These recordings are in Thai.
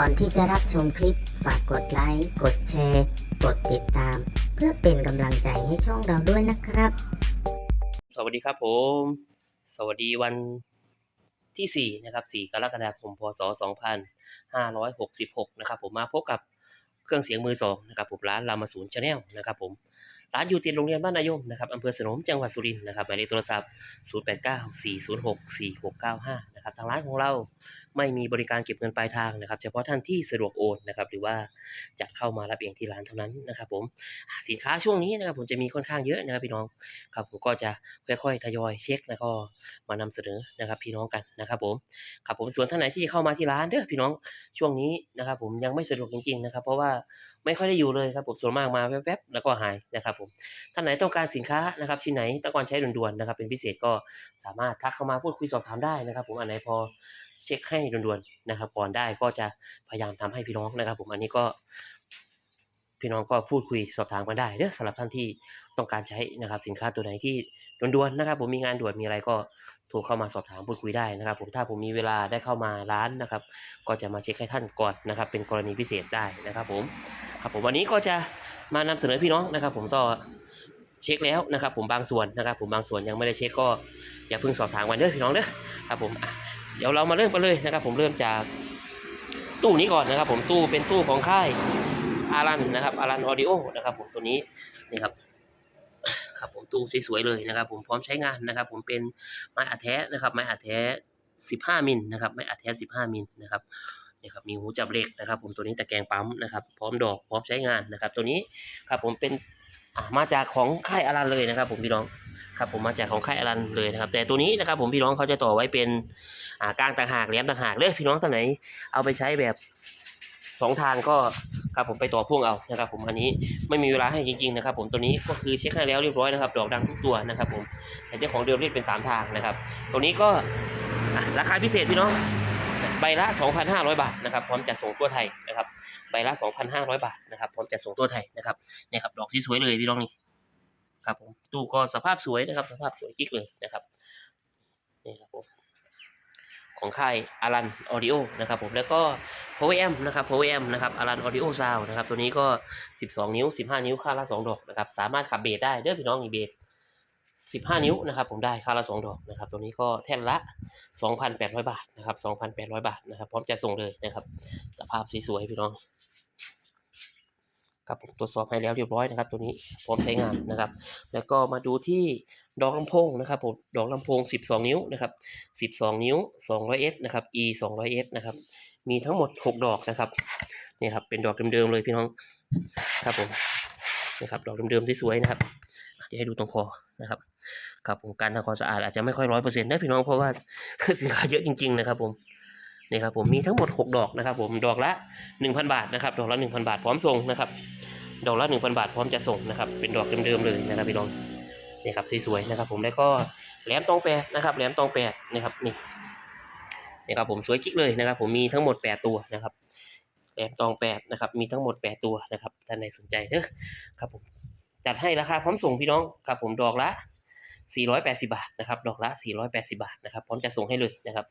ก่อนที่จะรับชมคลิป ฝากกดไลค์ กดแชร์ กดติดตาม เพื่อเป็นกำลังใจให้ช่องเราด้วยนะครับ สวัสดีครับผม สวัสดีวันที่4นะครับ4กรกฎาคม พศ 2566 นะครับผมมาพบกับเครื่องเสียงมือสองนะครับผมร้านรามาศูนย์ชาแนลนะครับผมร้านอยู่ติดโรงเรียนบ้านนายมนะครับอำเภอสนมจังหวัดสุรินทร์นะครับหมายเลขโทรศัพท์ 0894064695 นะครับทางร้านของเรา ไม่มีบริการเก็บเงินปลายทางนะครับ เฉพาะท่านที่สะดวกโอนนะครับหรือว่าจะเข้ามารับเองที่ร้านเท่านั้นนะครับผมสินค้าช่วงนี้นะครับผมจะมีค่อนข้างเยอะนะครับพี่น้องครับผมก็จะค่อยๆทยอยเช็คแล้วก็มานำเสนอนะครับพี่น้องกันนะครับผมครับผมส่วนท่านไหนที่เข้ามาที่ร้านเด้อพี่น้องช่วงนี้นะครับผมยังไม่สะดวกจริงๆนะครับ เพราะว่าไม่ค่อยได้อยู่เลยครับผมส่วนมากมาแวบๆแล้วก็หายนะครับผมท่านไหนต้องการสินค้านะครับชิ้นไหนต้องการใช้ด่วนๆนะครับ เป็นพิเศษก็สามารถทักเข้ามาพูดคุยสอบถามได้นะครับ ผมอันไหนพอ เช็คให้ด่วนๆนะครับก่อนได้ก็จะพยายามทำให้พี่น้องนะครับ ผมอันนี้ก็พี่น้องก็พูดคุยสอบถามกันได้เด้อสำหรับท่านที่ต้องการใช้นะครับ สินค้าตัวไหนที่ด่วนๆนะครับ ผมมีงานด่วนมีอะไรก็โทรเข้ามาสอบถามพูดคุยได้นะครับ ผมถ้าผมมีเวลาได้เข้ามาร้านนะครับ ก็จะมาเช็คให้ท่านก่อนนะครับ เป็นกรณีพิเศษได้นะครับ ผมครับผมวันนี้ก็จะมานำเสนอพี่น้องนะครับ ผมต่อเช็คแล้วนะครับ ผมบางส่วนนะครับ ผมบางส่วนยังไม่ได้เช็คก็อย่าเพิ่งสอบถามกันเด้อพี่น้องเด้อครับผมอะ เดี๋ยวเรามาเริ่มกันเลยนะครับ ผมเริ่มจากตู้นี้ก่อนนะครับ ผมตู้เป็นตู้ของค่ายอารันนะครับอารันออดิโอนะครับ ผมตัวนี้นี่ครับครับผมตู้สวยๆเลยนะครับ ผมพร้อมใช้งานนะครับ ผมเป็นไม้อัดแท้นะครับ ไม้อัดแท้15มิลนะครับ ไม้อัดแท้15มิลนะครับนี่ครับมีหูจับเหล็กนะครับ ผมตัวนี้ตะแกรงปั๊มนะครับ พร้อมดอกพร้อมใช้งานนะครับ ตัวนี้ครับผมเป็นมาจากของค่ายอารันเลยนะครับ ผมพี่น้อง ครับผมมาจากของค่ายอรันเลยนะครับ แต่ตัวนี้นะครับผมพี่น้องเขาจะต่อไว้เป็นอ่ากลางต่างหากแหลมต่างหากเลยพี่น้องท่านไหน เอาไปใช้แบบสองทางก็ครับผมไปต่อพ่วงเอานะครับ ผมอันนี้ไม่มีเวลาให้จริงๆนะครับ ผมตัวนี้ก็คือเช็คให้แล้วเรียบร้อยนะครับ ดอกดังทุกตัวนะครับ ผมแต่เจ้าของเดิมเรียกเป็นสามทางนะครับ ตัวนี้ก็ราคาพิเศษพี่น้องใบละ 2,500 บาทนะครับพร้อมจัดส่งทั่วไทยนะครับใบละ 2,500 บาทนะครับพร้อมจัดส่งทั่วไทยนะครับเนี่ยครับดอกที่สวยเลยพี่น้องนี่ ครับผมตู้ก็สภาพสวยนะครับ สภาพสวยกิ๊กเลยนะครับนี่ครับผมของค่ายอารันออดิโอนะครับผมแล้วก็ Power Amp นะครับ Power Amp นะครับ Alan Audio Sound นะครับ ตัวนี้ก็ 12 นิ้ว 15 นิ้วค่าละ 2 ดอกนะครับ สามารถขับเบสได้เด้อพี่น้องอีเบส15 นิ้วนะครับผมได้ค่าละ 2 ดอกนะครับ ตัวนี้ก็แท่นละ 2,800 บาทนะครับ 2,800 บาทนะครับ พร้อมจะส่งเลยนะครับ สภาพสวยๆพี่น้อง ครับผมตรวจสอบให้แล้วเรียบร้อยนะครับตัวนี้พร้อมใช้งานนะครับ แล้วก็มาดูที่ดอกลำโพงนะครับผมดอกลำโพง 12 นิ้วนะครับ 12 นิ้ว 200S นะครับ E 200S นะครับ มีทั้งหมด 6 ดอกนะครับนี่ครับเป็นดอกเดิมๆเลยพี่น้องครับผมนี่ครับดอกเดิมๆสวยๆนะครับเดี๋ยวให้ดูตรงคอนะครับครับผมการทำความสะอาดอาจจะไม่ค่อยร้อยเปอร์เซ็นต์นะพี่น้องเพราะว่าสินค้าเยอะจริง ๆ นะครับผมนี่ครับผมมีทั้งหมด 6 ดอกนะครับผมดอกละ 1,000 บาทนะครับดอกละ 1,000 บาทพร้อมส่งนะครับ ดอกละ1,000 บาทพร้อมจะส่งนะครับ เป็นดอกเดิมๆเลยนะครับพี่น้องนี่ครับสวยๆนะครับ ผมแล้วก็แหลมตองแปดนะครับแหลมตองแปดนะครับนี่นี่ครับผมสวยกิ๊กเลยนะครับ ผมมีทั้งหมด 8 ตัวนะครับแหลมตอง8นะครับมีทั้งหมด 8 ตัวนะครับท่านใดสนใจเด้อครับผมจัดให้ราคาพร้อมส่งพี่น้องครับผมดอกละ 480 บาทนะครับดอกละ 480 บาทนะครับพร้อมจะส่งให้เลยนะครับ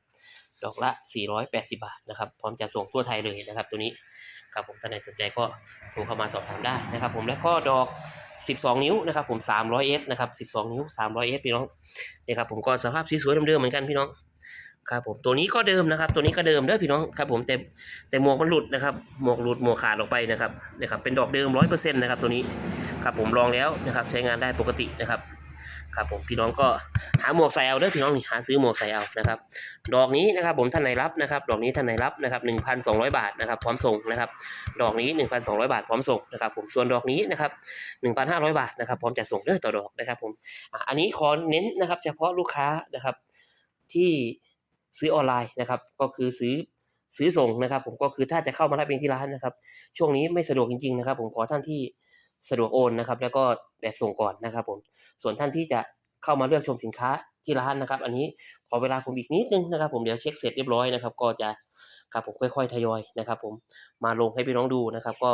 ดอกละ 480 บาทนะครับพร้อมจะส่งทั่วไทยเลยนะครับ ตัวนี้ ครับผมท่านใดสนใจก็โทรเข้ามาสอบถามได้นะครับ ผมแล้วก็ดอก 12 นิ้วนะครับผม 300S นะครับ12 นิ้ว 300S พี่น้องนี่ครับผมก็สภาพสวยเดิมๆเหมือนกันพี่น้องครับผมตัวนี้ก็เดิมนะครับ ตัวนี้ก็เดิมเด้อพี่น้องครับผมแต่แต่หมวกมันหลุดนะครับหมวกหลุดหมวกขาดออกไปนะครับนะครับเป็นดอกเดิมร้อยเปอร์เซ็นต์นะครับตัวนี้ครับผมลองแล้วนะครับใช้งานได้ปกตินะครับ ครับผมพี่น้องก็หาหมวกใส่เอาเด้อพี่น้องนี่หาซื้อหมวกใส่เอานะครับ ดอกนี้นะครับผมท่านไหนรับนะครับ ดอกนี้ท่านไหนรับนะครับหนึ่งพันสองร้อยบาทนะครับพร้อมส่งนะครับ ดอกนี้หนึ่งพันสองร้อยบาทพร้อมส่งนะครับ ผมส่วนดอกนี้นะครับหนึ่งพันห้าร้อยบาทนะครับพร้อมจะส่งเด้อต่อดอกนะครับ ผมอันนี้ขอเน้นนะครับ เฉพาะลูกค้านะครับที่ซื้อออนไลน์นะครับ ก็คือซื้อซื้อส่งนะครับ ผมก็คือถ้าจะเข้ามารับเองที่ร้านนะครับ ช่วงนี้ไม่สะดวกจริงๆนะครับ ผมขอท่านที่ สะดวกโอนนะครับ แล้วก็แบบส่งก่อนนะครับผมส่วนท่านที่จะเข้ามาเลือกชมสินค้าที่ร้านนะครับ อันนี้ขอเวลาผมอีกนิดนึงนะครับ ผมเดี๋ยวเช็คเสร็จเรียบร้อยนะครับ ก็จะครับผมค่อยๆทยอยนะครับ ผมมาลงให้พี่น้องดูนะครับ ก็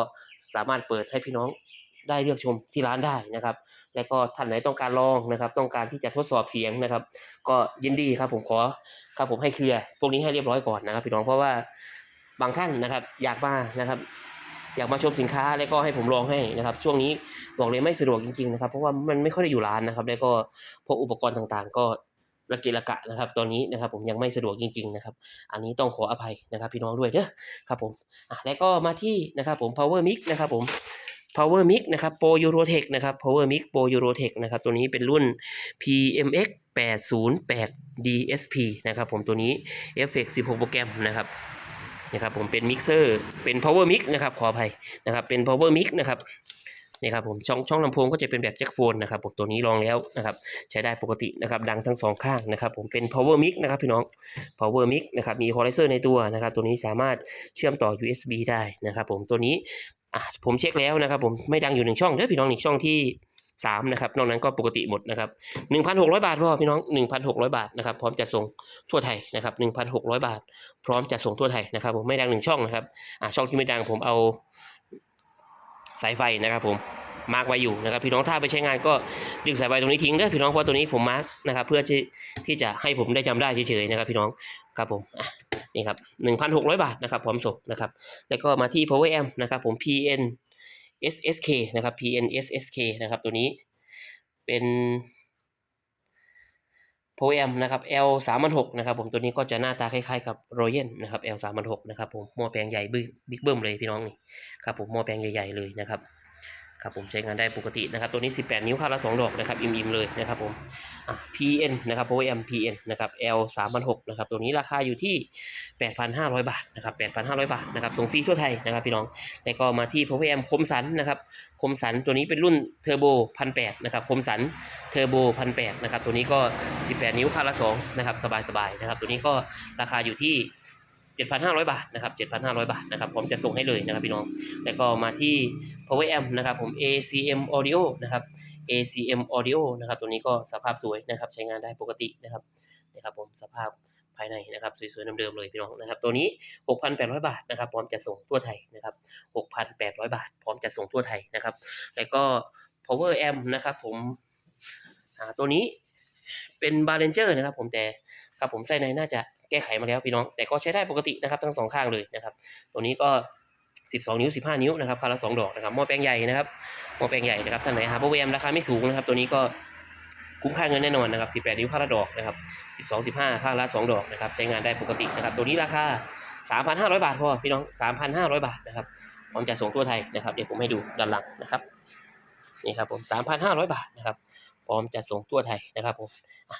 สามารถเปิดให้พี่น้องได้เลือกชมที่ร้านได้นะครับ และก็ท่านไหนต้องการลองนะครับ ต้องการที่จะทดสอบเสียงนะครับ ก็ยินดีครับ ผมขอครับผมให้เคลียร์พวกนี้ให้เรียบร้อยก่อนนะครับ พี่น้องเพราะว่าบางท่านนะครับ อยากมานะครับ อยากมาชมสินค้าแล้วก็ให้ผมลองให้นะครับ ช่วงนี้บอกเลยไม่สะดวกจริงๆนะครับ เพราะว่ามันไม่ค่อยได้อยู่ร้านนะครับ แล้วก็พวกอุปกรณ์ต่างๆ ก็ระเกะระกะนะครับ ตอนนี้นะครับผมยังไม่สะดวกจริง ๆ นะครับ อันนี้ต้องขออภัยนะครับ พี่น้องด้วยเด้อครับผมอะแล้วก็มาที่นะครับผม power mix นะครับผม power mix นะครับ pro eurotech นะครับ power mix pro eurotech นะครับตัวนี้เป็นรุ่น pmx 808 dsp นะครับผมตัวนี้เอฟเฟก16 โปรแกรมนะครับ นะครับผมเป็นมิกเซอร์เป็น power mix นะครับขออภัยนะครับเป็น power mix นะครับนี่ครับผมช่องช่องลำโพงก็จะเป็นแบบแจ็คโฟนนะครับผมตัวนี้ลองแล้วนะครับใช้ได้ปกตินะครับดังทั้งสองข้างนะครับผมเป็น power mix นะครับพี่น้อง power mix นะครับมี equalizer ในตัวนะครับตัวนี้สามารถเชื่อมต่อ USB ได้นะครับผมตัวนี้อะผมเช็คแล้วนะครับผมไม่ดังอยู่หนึ่งช่องเด้อพี่น้องอีกช่องที่ สามนะครับ นอกนั้นก็ปกติหมดนะครับหนึ่งพันหกร้อยบาทพ่อพี่น้องหนึ่งพันหกร้อยบาทนะครับ พร้อมจะส่งทั่วไทยนะครับหนึ่งพันหกร้อยบาท พร้อมจะส่งทั่วไทยนะครับผมไม่ดังหนึ่งช่องนะครับอะช่องที่ไม่ดังผมเอาสายไฟนะครับผมมาร์กไว้อยู่นะครับ พี่น้องถ้าไปใช้งานก็ดึงสายไฟตรงนี้ทิ้งเด้อพี่น้องเพราะตัวนี้ผมมาร์กนะครับ เพื่อที่ที่จะให้ผมได้จำได้เฉยๆนะครับ พี่น้องครับผมนี่ครับหนึ่งพันหกร้อยบาทนะครับพร้อมส่งนะครับ แล้วก็มาที่ power amp นะครับผม PN SSK นะครับ PN SSK นะครับตัวนี้เป็นโพแอมนะครับ L 3 6 0นะครับผมตัวนี้ก็จะหน้าตาคล้ายๆกับโรเยนนะครับ L 3 6 0นะครับผมหม้อแปลงใหญ่บิ๊กเบิ้มเลยพี่น้องนี่ครับผมหม้อแปลงใหญ่ๆเลยนะครับ ครับผมใช้งานได้ปกตินะครับ ตัวนี้ 18 นิ้วค่าละ 2 ดอกนะครับ อิ่มๆเลยนะครับผมอะ PN นะครับ PWM PN นะครับ L 3 6 0นะครับ ตัวนี้ราคาอยู่ที่ 8,500 บาทนะครับ 8,500 บาทนะครับ ส่งฟรีทั่วไทยนะครับพี่น้อง แล้วก็มาที่ PWM คมสันนะครับ คมสันตัวนี้เป็นรุ่นเทอร์โบ1,800นะครับ คมสันเทอร์โบ1,800นะครับ ตัวนี้ก็ 18 นิ้วค่าละ 2 นะครับ สบายๆนะครับ ตัวนี้ก็ราคาอยู่ที่ 7,500 บาทนะครับ 7,500 บาทนะครับ ผมจะส่งให้เลยนะครับพี่น้อง แล้วก็มาที่ power amp นะครับผม ACM audio นะครับ ACM audio นะครับ ตัวนี้ก็สภาพสวยนะครับ ใช้งานได้ปกตินะครับนะครับผมสภาพภายในนะครับสวยๆเดิมๆเลยพี่น้องนะครับ ตัวนี้ 6,800 บาทนะครับ พร้อมจะส่งทั่วไทยนะครับ 6,800 บาท พร้อมจะส่งทั่วไทยนะครับ แล้วก็ power amp นะครับ ผมตัวนี้เป็น b a r r a n g e r นะครับ ผมแต่ครับผมไส้ในน่าจะ แก้ไขมาแล้วพี่น้อง แต่ก็ใช้ได้ปกตินะครับทั้งสองข้างเลยนะครับ ตัวนี้ก็ 12 นิ้ว 15 นิ้วนะครับคาละ2ดอกนะครับหม้อแปลงใหญ่นะครับหม้อแปลงใหญ่นะครับท่านไหนหาโปรแกรมราคาไม่สูงนะครับ ตัวนี้ก็คุ้มค่าเงินแน่นอนนะครับ 18 นิ้วค่าละดอกนะครับ 12 15ค่าละ2ดอกนะครับ ใช้งานได้ปกตินะครับ ตัวนี้ราคา 3,500 บาทพอพี่น้อง 3,500 บาทนะครับพร้อมจะส่งทั่วไทยนะครับ เดี๋ยวผมให้ดูด้านหลังนะครับ นี่ครับผม 3,500 บาทนะครับ พร้อมจะส่งทั่วไทยนะครับผม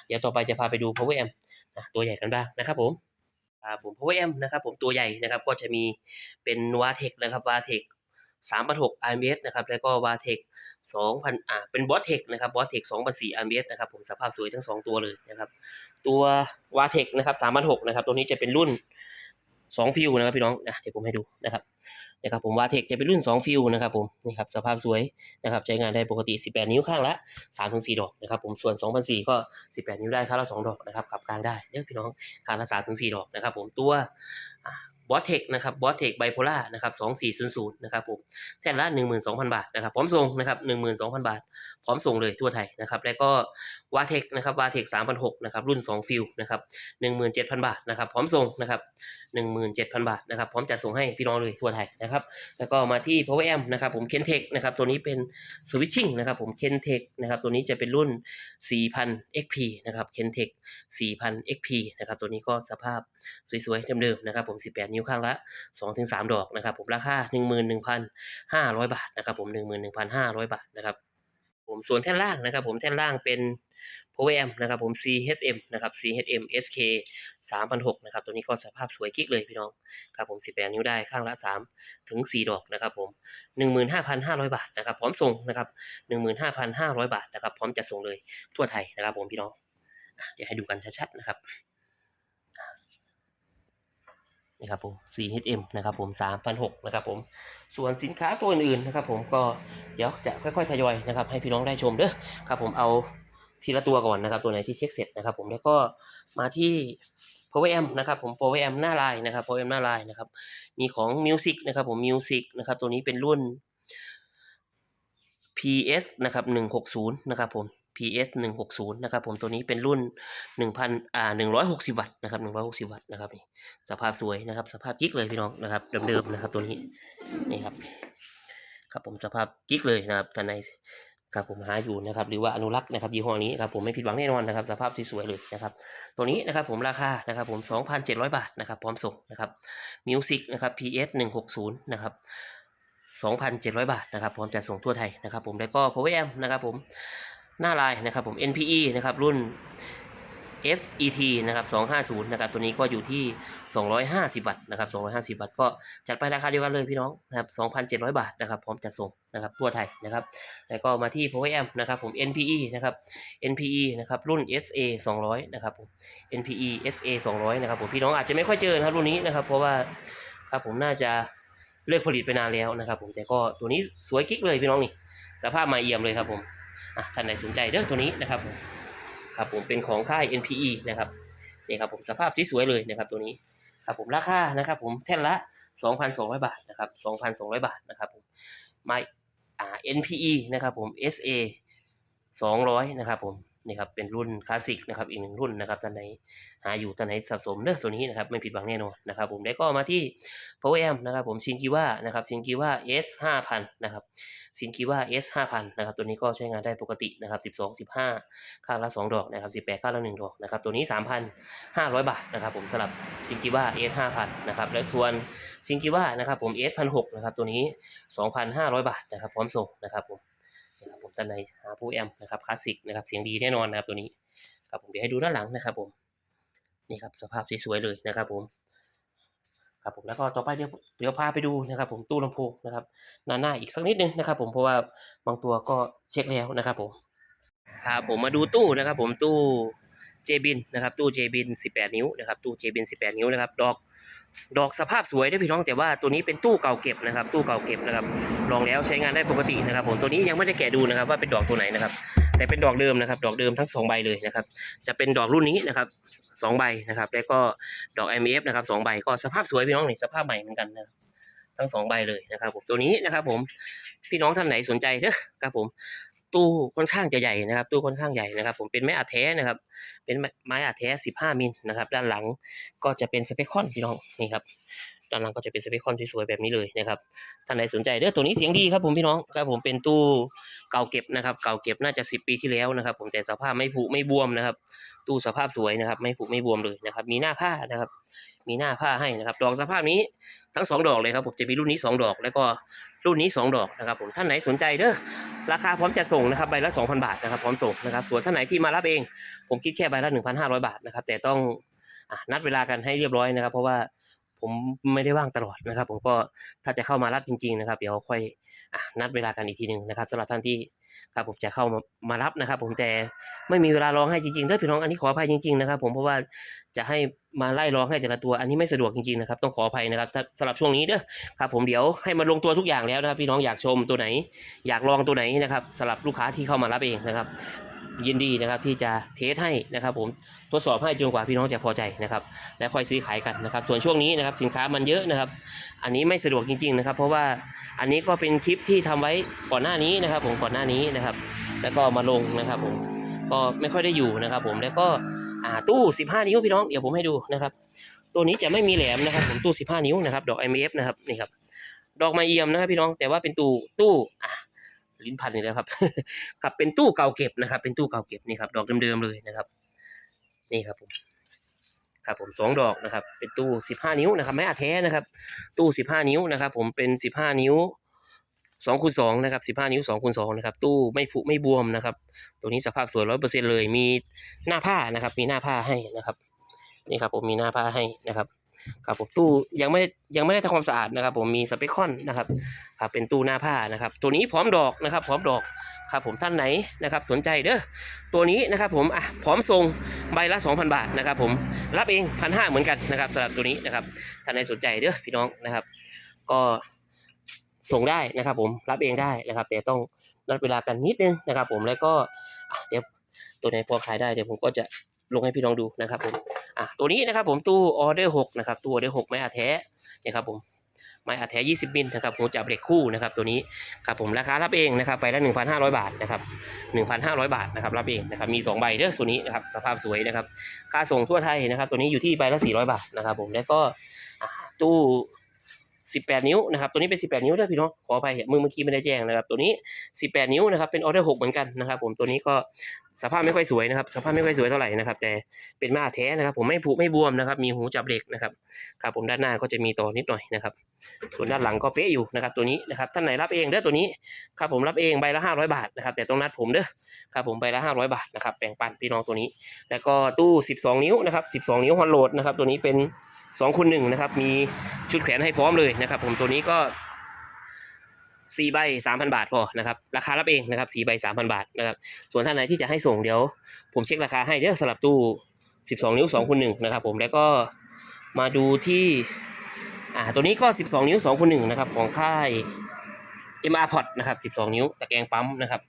เดี๋ยวต่อไปจะพาไปดู power amp ตัวใหญ่กันบ้างนะครับผมครับผม power amp นะครับผมตัวใหญ่นะครับก็จะมีเป็น w a t e c นะครับ w a t e c 3,600 RMS นะครับแล้วก็ w a t e c 2,000อ่าเป็น b o s t e c นะครับ b o s t e c 2,400 RMS นะครับผมสภาพสวยทั้ง 2 ตัวเลยนะครับตัว w a t e c นะครับ3,600นะครับตัวนี้จะเป็นรุ่น 2 ฟิวนะครับพี่น้องนะเดี๋ยวผมให้ดูนะครับ นะครับผม w a t e c จะเป็นรุ่น 2 ฟิวนะครับผมนี่ครับสภาพสวยนะครับใช้งานได้ปกติ 18 นิ้วข้างละ 3-4 ดอกนะครับผมส่วน2,400ก็ 18 นิ้วได้ข้างละ 2 ดอกนะครับขับกลางได้เด้อพี่น้องคาราสามถึงสี่ดอกนะครับผมตัวบอสเทคนะครับบอสเทคไบโพล่านะครับสองสี่ศูนย์ศูนย์นะครับผมแท่นละหนึ่งหมื่นสองพันบาทนะครับพร้อมส่งนะครับหนึ่งหมื่นสองพันบาท พร้อมส่งเลยทั่วไทยนะครับแล้วก็วาเทคนะครับวาเทคสามพันหกนะครับรุ่นสองฟิลนะครับหนึ่งหมื่นเจ็ดพันบาทนะครับพร้อมส่งนะครับ หนึ่งหมื่นเจ็ดพันบาทนะครับพร้อมจะส่งให้พี่น้องเลยทั่วไทยนะครับแล้วก็มาที่ Power Amp นะครับผม Kentech นะครับตัวนี้เป็น Switching นะครับผม Kentech นะครับตัวนี้จะเป็นรุ่น 4,000 XP นะครับ Kentech 4,000 XP นะครับตัวนี้ก็สภาพสวยๆเดิมๆนะครับผม18 นิ้วข้างละ 2-3 ดอกนะครับผมราคา 11,500 บาทนะครับผม 11,500 บาทนะครับผมส่วนแท่นล่างนะครับผมแท่นล่างเป็น Power Amp นะครับผม CHM นะครับ CHM SK 3,600นะครับ ตัวนี้ก็สภาพสวยกิ๊กเลยพี่น้องครับผม 18 นิ้วได้ข้างละ 3 ถึง 4 ดอกนะครับผม 15,500 บาทนะครับ พร้อมส่งนะครับ 15,500 บาทนะครับ พร้อมจะส่งเลยทั่วไทยนะครับผมพี่น้องเดี๋ยวให้ดูกันชัดๆนะครับนี่ครับผม 4HM นะครับผม3,600นะครับผม ส่วนสินค้าตัวอื่นๆนะครับผมก็เดี๋ยวจะค่อยๆทยอยนะครับให้พี่น้องได้ชมเด้อครับผมเอา ทีละตัวก่อนนะครับ ตัวไหนที่เช็คเสร็จนะครับ ผมแล้วก็มาที่ Power Amp นะครับ ผม Power Amp หน้าลายนะครับ Power Amp หน้าลายนะครับ มีของ Music นะครับ ผม Music นะครับ ตัวนี้เป็นรุ่น PS นะครับ160 นะครับผม PS 160 นะครับผมตัวนี้เป็นรุ่น 1,000อ่า160 วัตต์นะครับ 160 วัตต์นะครับนี่สภาพสวยนะครับ สภาพกิ๊กเลยพี่น้องนะครับเดิมๆนะครับตัวนี้นี่ครับครับผมสภาพกิ๊กเลยนะครับท่านใน ครับผมหาอยู่นะครับหรือว่าอนุรักษ์นะครับยี่ห้อนี้ครับผมไม่ผิดหวังแน่นอนนะครับสภาพสวยๆเลยนะครับตัวนี้นะครับผมราคานะครับผม 2,700 บาทนะครับพร้อมส่งนะครับมิวสิกนะครับ PS 160นะครับ2,700 บาทนะครับพร้อมจะส่งทั่วไทยนะครับผมแล้วก็ Power Amp นะครับผมหน้าลายนะครับผม NPE นะครับรุ่น FET นะครับ250นะครับตัวนี้ก็อยู่ที่ 250วัตต์นะครับ 250วัตต์ก็จัดไปราคาเดียวกันเลยพี่น้องนะครับ 2,700 บาทนะครับพร้อมจัดส่งนะครับทั่วไทยนะครับแล้วก็มาที่ Power Amp นะครับผม NPE นะครับ NPE นะครับรุ่น SA 200นะครับผม NPE SA 200นะครับผมพี่น้องอาจจะไม่ค่อยเจอนะครับรุ่นนี้นะครับ เพราะว่าครับผมน่าจะเลิกผลิตไปนานแล้วนะครับ ผมแต่ก็ตัวนี้สวยกิ๊กเลยพี่น้องนี่สภาพใหม่เอี่ยมเลยครับผมอะท่านใดสนใจเด้อตัวนี้นะครับผม ครับผมเป็นของค่าย NPE นะครับนี่ครับผมสภาพสวยๆเลยนะครับตัวนี้ครับผมราคานะครับผมแท่นละ 2,200 บาทนะครับ2,200 บาทนะครับผมไม่อ่า NPE นะครับผม SA 200 นะครับผม นี่ครับเป็นรุ่นคลาสสิกนะครับอีกหนึ่งรุ่นนะครับท่านไหนหาอยู่ท่านไหนสะสมเลือกตัวนี้นะครับไม่ผิดหวังแน่นอนนะครับผมแล้วก็มาที่ Power Amp นะครับผมชินกิว่านะครับชินกิว่า S 5000นะครับชินกิว่า S 5000นะครับตัวนี้ก็ใช้งานได้ปกตินะครับ12 15 ข้างละ 2 ดอกนะครับ18 ข้างละ 1 ดอกนะครับตัวนี้ 3,500 บาทนะครับผมสำหรับชินกิว่า S 5000นะครับและส่วนชินกิว่านะครับผม S 1600นะครับตัวนี้ 2,500 บาทนะครับพร้อมส่งนะครับผม นะครับผมท่านใดหาผู้แอมนะครับคลาสสิกนะครับเสียงดีแน่นอนนะครับตัวนี้ครับผมเดี๋ยวให้ดูด้านหลังนะครับผมนี่ครับสภาพสวยๆเลยนะครับผมครับผมแล้วก็ต่อไปเดี๋ยวเดี๋ยวพาไปดูนะครับ ผมตู้ลำโพงนะครับหน้าหน้าอีกสักนิดนึงนะครับ ผมเพราะว่าบางตัวก็เช็คแล้วนะครับผมครับผมมาดูตู้นะครับ ผมตู้เจบินนะครับตู้เจบิน18 นิ้วนะครับตู้เจบิน18 นิ้วนะครับดอก ดอกสภาพสวยด้พี่น้องแต่ว่าตัวนี้เป็นตู้เก่าเก็บนะครับ ตู้เก่าเก็บนะครับลองแล้วใช้งานได้ปกตินะครับ ผมตัวนี้ยังไม่ได้แกะดูนะครับ ว่าเป็นดอกตัวไหนนะครับ แต่เป็นดอกเดิมนะครับ ดอกเดิมทั้งสองใบเลยนะครับ จะเป็นดอกรุ่นนี้นะครับสองใบนะครับ แล้วก็ดอก m f นะครับสองใบก็สภาพสวยพี่น้องนี่สภาพใหม่เหมือนกันนะครับทั้งสองใบเลยนะครับ ผมตัวนี้นะครับ ผมพี่น้องท่านไหนสนใจเด้อครับผม ตู้ค่อนข้างจะใหญ่นะครับ ตู้ค่อนข้างใหญ่นะครับ ผมเป็นไม้อัดแท้นะครับ เป็นไม้อัดแท้ 15 มิลนะครับ ด้านหลังก็จะเป็นสเปคคอนพี่น้องนี่ครับ ด้านหลังก็จะเป็นสเปคคอนสวยๆแบบนี้เลยนะครับท่านไหนสนใจเด้อตัวนี้เสียงดีครับผมพี่น้องครับผมเป็นตู้เก่าเก็บนะครับ เก่าเก็บน่าจะ10ปีที่แล้วนะครับ ผมแต่สภาพไม่ผุไม่บวมนะครับ ตู้สภาพสวยนะครับ ไม่ผุไม่บวมเลยนะครับ มีหน้าผ้านะครับ มีหน้าผ้าให้นะครับ ดอกสภาพนี้ทั้งสองดอกเลยครับผมจะมีรุ่นนี้สองดอกแล้วก็รุ่นนี้สองดอกนะครับผมท่านไหนสนใจเด้อราคาพร้อมจะส่งนะครับใบละ 2,000 บาทนะครับพร้อมส่งนะครับส่วนท่านไหนที่มารับเอง ผมคิดแค่ใบละ 1,500 บาทนะครับแต่ต้องอนัดเวลากันให้เรียบร้อยนะครับ เพราะว่า ผมไม่ได้ว่างตลอดนะครับ ผมก็ถ้าจะเข้ามารับจริง ๆ นะครับ เดี๋ยวค่อยอนัดเวลากันอีกทีหนึ่งนะครับสำหรับท่านที่ครับผมจะเข้ามามารับนะครับ ผมแต่ไม่มีเวลาร้องให้จริงๆเด้อพี่น้องอันนี้ขออภัยจริงๆนะครับ ผมเพราะว่าจะให้มาไล่ร้องให้แต่ละตัวอันนี้ไม่สะดวกจริงๆนะครับต้องขออภัยนะครับสำหรับช่วงนี้เด้อครับ ผมเดี๋ยวให้มาลงตัวทุกอย่างแล้วนะครับ พี่น้องอยากชมตัวไหน อยากลองตัวไหนนะครับสำหรับลูกค้าที่เข้ามารับเองนะครับ ยินดีนะครับที่จะเทสให้นะครับผมทดสอบให้จนกว่าพี่น้องจะพอใจนะครับและค่อยซื้อขายกันนะครับ ส่วนช่วงนี้นะครับสินค้ามันเยอะนะครับ อันนี้ไม่สะดวกจริง ๆนะครับ เพราะว่าอันนี้ก็เป็นคลิปที่ทำไว้ก่อนหน้านี้นะครับ ผมก่อนหน้านี้นะครับ แล้วก็มาลงนะครับผมก็ไม่ค่อยได้อยู่นะครับ ผมแล้วก็ตู้ 15 นิ้วพี่น้องเดี๋ยวผมให้ดูนะครับ ตัวนี้จะไม่มีแหลมนะครับ ผมตู้ 15 นิ้วนะครับดอก IMF นะครับนี่ครับดอกไม้เอี่ยมนะครับพี่น้องแต่ว่าเป็นตู้ตู้อะ ลิ้นพันนี่แล้วครับ ครับเป็นตู้เก่าเก็บนะครับ เป็นตู้เก่าเก็บนี่ครับ ดอกเดิมๆเลยนะครับ นี่ครับผมครับผมสองดอกนะครับ เป็นตู้15นิ้วนะครับไม่อาแท้นะครับ ตู้15นิ้วนะครับ ผมเป็น15นิ้วสองคูณสองนะครับสิบห้านิ้วสองคูณสองนะครับ ตู้ไม่ผุไม่บวมนะครับ ตัวนี้สภาพสวยร้อยเปอร์เซ็นเลย มีหน้าผ้านะครับ มีหน้าผ้าให้นะครับ นี่ครับ ผมมีหน้าผ้าให้นะครับ ครับผมตู้ยังไม่ยังไม่ได้ทำความสะอาดนะครับผมมีสเปคคอนนะครับครับเป็นตู้หน้าผ้านะครับ ตัวนี้พร้อมดอกนะครับ พร้อมดอกครับผมท่านไหนนะครับสนใจเด้อตัวนี้นะครับผมอะพร้อมส่งใบละ 2,000 บาทนะครับผมรับเองพันห้าเหมือนกันนะครับสำหรับตัวนี้นะครับท่านไหนสนใจเด้อพี่น้องนะครับ ก็ส่งได้นะครับ ผมรับเองได้นะครับ แต่ต้องนัดเวลากันนิดนึงนะครับ ผมแล้วก็เดี๋ยวตัวไหนพอขายได้เดี๋ยวผมก็จะ ลงให้พี่น้องดูนะครับผมอะตัวนี้นะครับผมตู้ออเดอร์หกนะครับตู้ออเดอร์หกไม้อาแท้นะครับผมไม้อัดแท้20มิลนะครับหูจับเหล็กคู่นะครับตัวนี้ครับผมราคารับเองนะครับไปละ1,500บาทนะครับ1,500บาทนะครับรับเองนะครับมี2ใบเด้อตัวนี้นะครับสภาพสวยนะครับค่าส่งทั่วไทยนะครับ ตัวนี้อยู่ที่ใบละ400บาทนะครับผมแล้วก็ตู้ 18 นิ้วนะครับตัวนี้เป็น 18 นิ้วด้วยพี่น้องขออภัยมือเมื่อกี้ไม่ได้แจ้งนะครับตัวนี้ 18 นิ้วนะครับเป็นออเดอร์6เหมือนกันนะครับผมตัวนี้ก็สภาพไม่ค่อยสวยนะครับสภาพไม่ค่อยสวยเท่าไหร่นะครับแต่เป็นมาแท้นะครับ ผมไม่ผุไม่บวมนะครับมีหูจับเหล็กนะครับครับผมด้านหน้าก็จะมีต่อนิดหน่อยนะครับส่วนด้านหลังก็เป๊ะอยู่นะครับตัวนี้นะครับท่านไหนรับเองเด้อตัวนี้ครับผมรับเองใบละ 500 บาทนะครับแต่ต้องนัดผมเด้อครับผมใบละ 500 บาทนะครับแบ่งปันพี่น้องตัวนี้ แล้วก็ตู้ 12 นิ้วนะครับ12 นิ้วฮอนโหลดนะครับตัวนี้เป็น 2คูณ1นะครับ มีชุดแขวนให้พร้อมเลยนะครับ ผมตัวนี้ก็สี่ใบสามพันบาทพอนะครับ ราคารับเองนะครับสี่ใบสามพันบาทนะครับ ส่วนท่านไหนที่จะให้ส่งเดี๋ยว ผมเช็คราคาให้เดี๋ยวสลับตู้สิบสองนิ้วสองคูณหนึ่งนะครับผมแล้วก็มาดูที่อ่าตัวนี้ก็สิบสองนิ้วสองคูณหนึ่งนะครับ ของค่าย MR Pot นะครับสิบสองนิ้วตะแกรงปั๊มนะครับ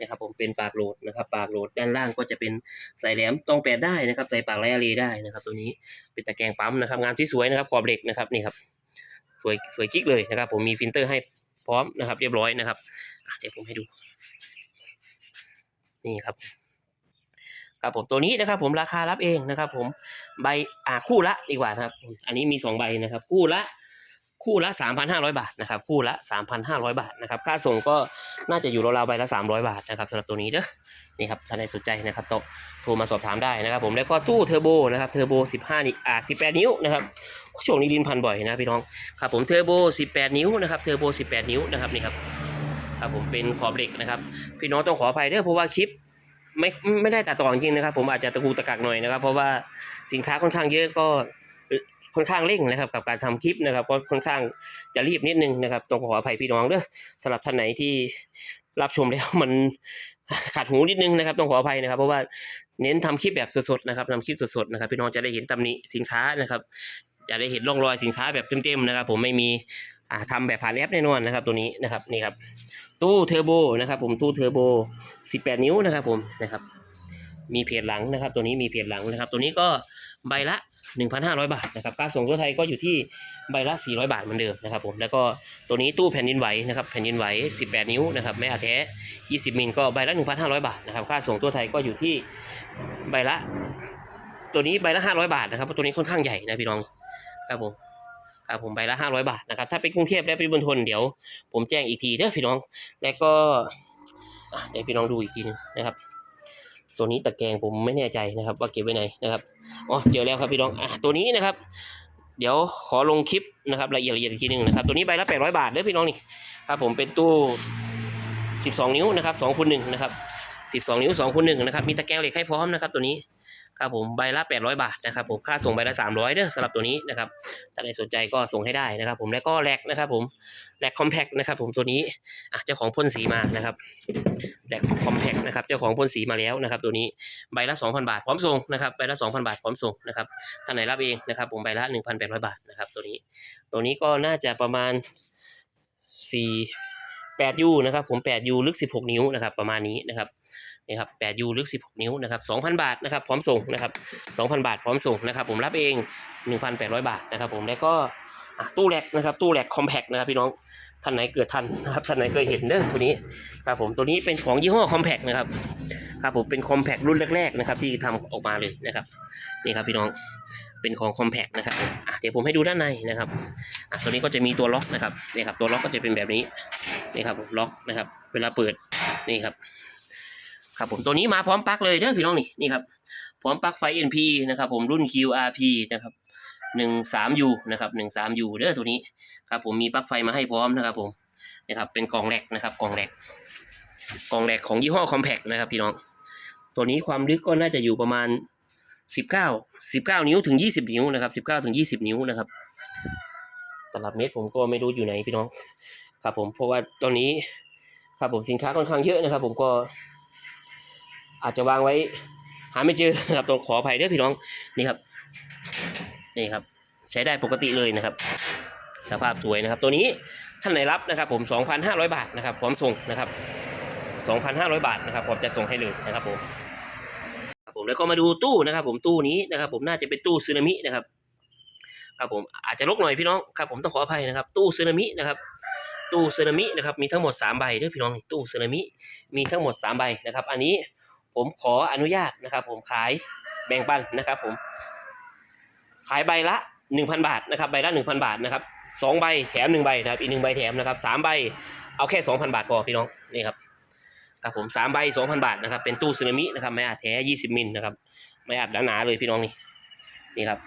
นะครับผมเป็นปากโหลดนะครับ ปากโหลดด้านล่างก็จะเป็นใส่แหลมตรงแปดได้นะครับ ใส่ปากไรอะเลได้นะครับ ตัวนี้เป็นตะแกรงปั๊มนะครับ งานสวยๆนะครับขอบเหล็กนะครับนี่ครับสวยสวยกิ๊กเลยนะครับ ผมมีฟิลเตอร์ให้พร้อมนะครับ เรียบร้อยนะครับเดี๋ยวผมให้ดู นี่ครับครับผมตัวนี้นะครับผมราคารับเองนะครับ ผมใบอ่าคู่ละดีกว่านะครับ อันนี้มีสองใบนะครับ คู่ละ คู่ละสามพันห้าร้อยบาทนะครับคู่ละสามพันห้าร้อยบาทนะครับค่าส่งก็น่าจะอยู่ราวๆใบละสามร้อยบาทนะครับสำหรับตัวนี้เด้อนี่ครับท่านใดสนใจนะครับต้องโทรมาสอบถามได้นะครับ ผมแล้วก็ตู้เทอร์โบนะครับเทอร์โบสิบห้านิ้วอ่าสิบแปดนิ้วนะครับช่วงนี้ดินพันบ่อยนะพี่น้องครับผมเทอร์โบ 18 นิ้วนะครับเทอร์โบ 18 นิ้วนะครับนี่ครับครับผมเป็นขอบเหล็กนะครับพี่น้องต้องขออภัยเด้อเพราะว่าคลิปไม่ไม่ได้ตัดต่อจริงนะครับ ผมอาจจะตะกูตะกักหน่อยนะครับ เพราะว่าสินค้าค่อนข้างเยอะก็ ค่อนข้างเร่งนะครับกับการทำคลิปนะครับก็ค่อนข้างจะรีบนิดนึงนะครับต้องขออภัยพี่น้องเด้อสำหรับท่านไหนที่รับชมแล้วมันขาดหูนิดนึงนะครับต้องขออภัยนะครับ เพราะว่าเน้นทำคลิปแบบสดๆนะครับทำคลิปสดๆนะครับพี่น้องจะได้เห็นตำหนิสินค้านะครับจะได้เห็นร่องรอยสินค้าแบบเต็มๆนะครับ ผมไม่มีอ่าทำแบบผ่านแอปแน่นอนนะครับ ตัวนี้นะครับนี่ครับตู้เทอร์โบนะครับผมตู้เทอร์โบ 18 นิ้วนะครับผมนะครับมีเพจหลังนะครับ ตัวนี้มีเพจหลังนะครับ ตัวนี้ก็ใบละ 1,500 บาทนะครับค่าส่งทั่วไทยก็อยู่ที่ใบละ 400 บาทเหมือนเดิมนะครับผมแล้วก็ตัวนี้ตู้แผ่นดินไหวนะครับแผ่นดินไหว 18 นิ้วนะครับแม่อาแท้ 20 มิลก็ใบละ 1,500 บาทนะครับค่าส่งทั่วไทยก็อยู่ที่ใบละ ตัวนี้ใบละ 500 บาทนะครับเพราะตัวนี้ค่อนข้างใหญ่นะพี่น้องครับผมครับผมใบละห้าร้อยบาทนะครับถ้าเป็นกรุงเทพและปริมณฑลเดี๋ยวผมแจ้งอีกทีเด้อพี่น้อง แล้วก็เดี๋ยวพี่น้องดูอีกทีนึงนะครับ ตัวนี้ตะแกรงผมไม่แน่ใจนะครับ ว่าเก็บไว้ไหนนะครับอ๋อเจอแล้วครับพี่น้องอะตัวนี้นะครับ เดี๋ยวขอลงคลิปนะครับละเอียดละเอียดอีกทีหนึ่งนะครับ ตัวนี้ใบละแปดร้อยบาทเด้อพี่น้องนี่ครับผมเป็นตู้สิบสองนิ้วนะครับสองคูณหนึ่งนะครับสิบสองนิ้วสองคูณหนึ่งนะครับมีตะแกรงเหล็กให้พร้อมนะครับ ตัวนี้ ครับผมใบละ 800 บาทนะครับผมค่าส่งใบละ 300เด้อสำหรับตัวนี้นะครับถ้าใครสนใจก็ส่งให้ได้นะครับ ผมแล้วก็แลกนะครับ ผมแลกคอมแพคนะครับ ผมตัวนี้อะเจ้าของพ่นสีมานะครับแลกคอมแพคนะครับเจ้าของพ่นสีมาแล้วนะครับ ตัวนี้ใบละ 2,000 บาทพร้อมส่งนะครับใบละ 2,000 บาทพร้อมส่งนะครับท่านไหนรับเองนะครับ ผมใบละ 1,800 บาทนะครับตัวนี้ ตัวนี้ก็น่าจะประมาณ4 8ยูนะครับผม8ยูลึก 16 นิ้วนะครับประมาณนี้นะครับ นี่ครับ8ยูลึก 16 นิ้วนะครับ2,000 บาทนะครับพร้อมส่งนะครับ2,000 บาทพร้อมส่งนะครับผมรับเอง 1,800 บาทนะครับผมแล้วก็ตู้แลกนะครับตู้แลกคอมแพคนะครับพี่น้องท่านไหนเกิดทันนะครับท่านไหนเคยเห็นเด้อตัวนี้ครับผมตัวนี้เป็นของยี่ห้อคอมแพคนะครับครับผมเป็นคอมแพครุ่นแรกๆนะครับที่ทำออกมาเลยนะครับนี่ครับพี่น้องเป็นของคอมแพคนะครับเดี๋ยวผมให้ดูด้านในนะครับตัวนี้ก็จะมีตัวล็อกนะครับนี่ครับตัวล็อกก็จะเป็นแบบนี้นี่ครับล็อกนะครับ เวลาเปิดนี่ครับ ครับผมตัวนี้มาพร้อมปลั๊กเลยเด้อพี่น้องนี่นี่ครับพร้อมปลั๊กไฟ NP นะครับผมรุ่น QRP นะครับหนึ่งสาม U นะครับหนึ่งสาม U เด้อตัวนี้ครับผมมีปลั๊กไฟมาให้พร้อมนะครับผมนะครับเป็นกล่องแหลกนะครับกล่องแหลกกล่องแหลกของยี่ห้อ Compact นะครับพี่น้อง ตัวนี้ความลึกก็น่าจะอยู่ประมาณสิบเก้าสิบเก้านิ้วถึงยี่สิบนิ้วนะครับสิบเก้าถึงยี่สิบนิ้วนะครับตลับเมตรผมก็ไม่รู้อยู่ไหนพี่น้องครับผมเพราะว่าตอนนี้ครับผมสินค้าค่อนข้างเยอะนะครับ ผมก็ อาจจะวางไว้ หาไม่เจอครับต้องขออภัยด้วยพี่น้องนี่ครับ นี่ครับ ใช้ได้ปกติเลยนะครับ สภาพสวยนะครับ ตัวนี้ท่านไหนรับนะครับ ผม 2,500 บาทนะครับพร้อมส่งนะครับ 2,500 บาทนะครับผมจะส่งให้เลยนะครับผมผมแล้วก็มาดูตู้นะครับ ผมตู้นี้นะครับ ผมน่าจะเป็นตู้ซึนามินะครับครับผมอาจจะรกหน่อยพี่น้องครับ ผมต้องขออภัยนะครับ ตู้สึนามินะครับ ตู้สึนามินะครับ มีทั้งหมดสามใบด้วยพี่น้องตู้สึนามิมีทั้งหมดสามใบนะครับ อันนี้ ผมขออนุญาตนะครับ ผมขายแบ่งปันนะครับ ผม ขายใบละหนึ่งพันบาทนะครับ ใบละหนึ่งพันบาทนะครับสองใบแถมหนึ่งใบนะครับ อีกหนึ่งใบแถมนะครับสามใบเอาแค่สองพันบาทพอพี่น้องนี่ครับครับผมสามใบสองพันบาทนะครับเป็นตู้สึนามินะครับไม่อัดแท้ยี่สิบมิลนะครับไม่อัดหนาๆเลยพี่น้องนี่นี่ครับ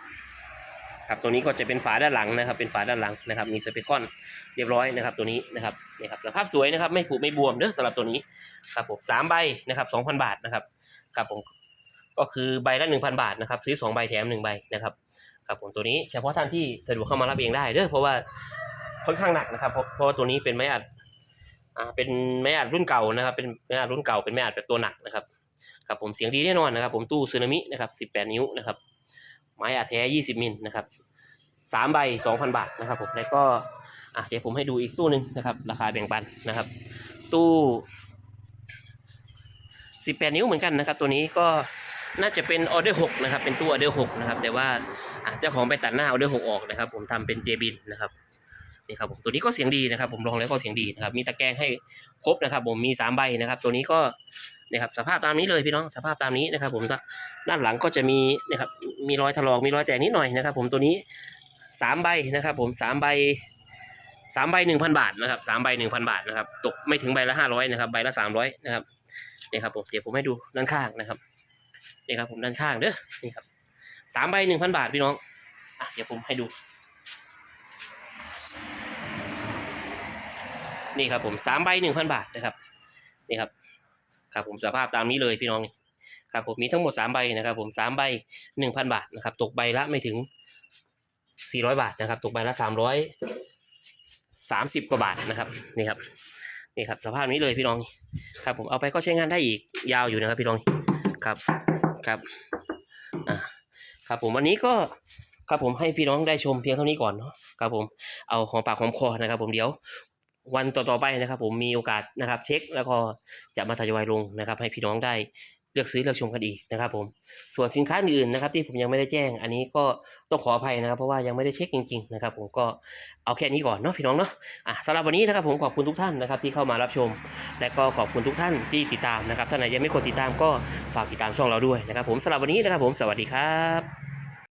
ครับตัวนี้ก็จะเป็นฝาด้านหลังนะครับ เป็นฝาด้านหลังนะครับ มีสเปคอนเรียบร้อยนะครับ ตัวนี้นะครับนี่ครับสภาพสวยนะครับ ไม่ผุไม่บวมเด้อสำหรับตัวนี้ครับผมสามใบนะครับสองพันบาทนะครับครับผมก็คือใบละหนึ่งพันบาทนะครับ ซื้อสองใบแถมหนึ่งใบนะครับครับผมตัวนี้เฉพาะท่านที่สะดวกเข้ามารับเองได้เด้อเพราะว่าค่อนข้างหนักนะครับ เพราะเพราะว่าตัวนี้เป็นไม้อัดอ่าเป็นไม้อัดรุ่นเก่านะครับ เป็นไม้อัดรุ่นเก่าเป็นไม้อัดแบบตัวหนักนะครับครับผมเสียงดีแน่นอนนะครับ ผมตู้ซึนามินะครับสิบแปดนิ้วนะครับ ไม้อัดแท้ยี่สิบมิลนะครับสามใบสองพันบาทนะครับผมแล้วก็อะเดี๋ยวผมให้ดูอีกตู้หนึ่งนะครับ ราคาแบ่งปันนะครับ ตู้สิบแปดนิ้วเหมือนกันนะครับ ตัวนี้ก็น่าจะเป็นออเดอร์หกนะครับ เป็นตู้ออเดอร์หกนะครับ แต่ว่าอะเจ้าของไปตัดหน้าออเดอร์หกออกนะครับ ผมทำเป็นเจบินนะครับนี่ครับผมตัวนี้ก็เสียงดีนะครับ ผมลองแล้วก็เสียงดีนะครับ มีตะแกรงให้ครบนะครับ ผมมีสามใบนะครับ ตัวนี้ก็ นะครับสภาพตามนี้เลยพี่น้องสภาพตามนี้นะครับ ผมด้านหลังก็จะมีนะครับมีรอยถลอกมีรอยแตกนิดหน่อยนะครับ ผมตัวนี้สามใบนะครับ ผมสามใบสามใบหนึ่งพันบาทนะครับสามใบหนึ่งพันบาทนะครับตกไม่ถึงใบละห้าร้อยนะครับใบละสามร้อยนะครับเนี่ยครับผมเดี๋ยวผมให้ดูด้านข้างนะครับเนี่ยครับผมด้านข้างเด้อนี่ครับสามใบหนึ่งพันบาทพี่น้องอะเดี๋ยวผมให้ดู นี่ครับผมสามใบหนึ่งพันบาทนะครับนี่ครับ ครับผมสภาพตามนี้เลยพี่น้องครับผมมีทั้งหมดสามใบนะครับ ผมสามใบหนึ่งพันบาทนะครับ ตกใบละไม่ถึงสี่ร้อยบาทนะครับ ตกใบละสามร้อยสามสิบกว่าบาทนะครับนี่ครับนี่ครับสภาพนี้เลยพี่น้องครับ ผมเอาไปก็ใช้งานได้อีกยาวอยู่นะครับ พี่น้องครับครับอ่าครับผมวันนี้ก็ครับผมให้พี่น้องได้ชมเพียงเท่านี้ก่อนเนาะครับผมเอาของปากของคอนะครับ ผมเดี๋ยว วันต่อๆไปนะครับ ผมมีโอกาสนะครับ เช็คแล้วก็จะมาทยอยลงนะครับ ให้พี่น้องได้เลือกซื้อเลือกชมกันอีกนะครับผมส่วนสินค้าอื่นนะครับ ที่ผมยังไม่ได้แจ้ง อันนี้ก็ต้องขออภัยนะครับ เพราะว่ายังไม่ได้เช็คจริง ๆ นะครับ ผมก็เอาแค่นี้ก่อนเนาะพี่น้องเนาะอะสำหรับวันนี้นะครับ ผมขอบคุณทุกท่านนะครับ ที่เข้ามารับชม และก็ขอบคุณทุกท่านที่ติดตามนะครับท่านไหนยังไม่กดติดตามก็ฝากติดตามช่องเราด้วยนะครับ ผมสำหรับวันนี้นะครับ ผมสวัสดีครับ